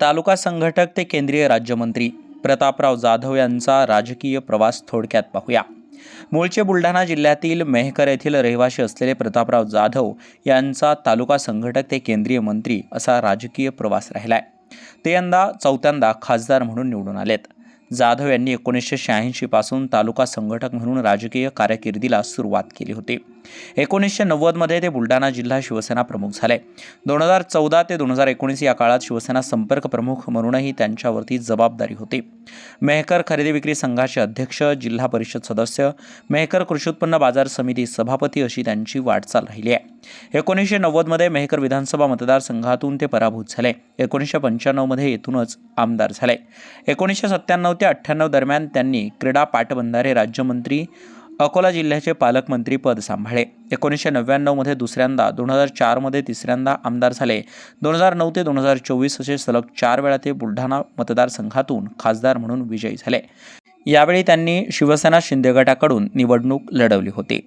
तालुका संघटक ते केंद्रीय राज्यमंत्री. प्रतापराव जाधव यांचा राजकीय प्रवास थोडक्यात पाहूया. मूळचे बुलढाणा जिल्ह्यातील मेहकर येथील रहिवासी असलेले प्रतापराव जाधव यांचा तालुका संघटक ते केंद्रीय मंत्री असा राजकीय प्रवास राहिला आहे ते यंदा चौथ्यांदा खासदार म्हणून निवडून आलेत. जाधव यांनी एकोणीसशे शहाऐंशीपासून तालुका संघटक म्हणून राजकीय कारकिर्दीला सुरुवात केली होती. एकोणीसशे नव्वदमध्ये ते बुलढाणा जिल्हा शिवसेना प्रमुख झाले. दोन हजार चौदा ते दोन हजार एकोणीस या काळात शिवसेना संपर्क प्रमुख म्हणूनही त्यांच्यावरती जबाबदारी होती. मेहकर खरेदी विक्री संघाचे अध्यक्ष जिल्हा परिषद सदस्य मेहकर कृषी उत्पन्न बाजार समिती सभापती अशी त्यांची वाटचाल राहिली आहे. एकोणीसशे नव्वदमध्ये मेहकर विधानसभा मतदारसंघातून ते पराभूत झाले. एकोणीसशे पंच्याण्णवमध्ये येथूनच आमदार झाले. एकोणीसशे सत्त्याण्णव ते अठ्ठ्याण्णव दरम्यान त्यांनी क्रीडा पाटबंधारे राज्यमंत्री अकोला जिल्ह्याचे पालकमंत्री पद सांभाळले एकोणीसशे नव्याण्णवमध्ये दुसऱ्यांदा दोन हजार चारमध्ये तिसऱ्यांदा आमदार झाले. दोन हजार नऊ ते दोन हजार चोवीस असे सलग चार वेळा ते बुलढाणा मतदारसंघातून खासदार म्हणून विजयी झाले. यावेळी त्यांनी शिवसेना शिंदे गटाकडून निवडणूक लढवली होती.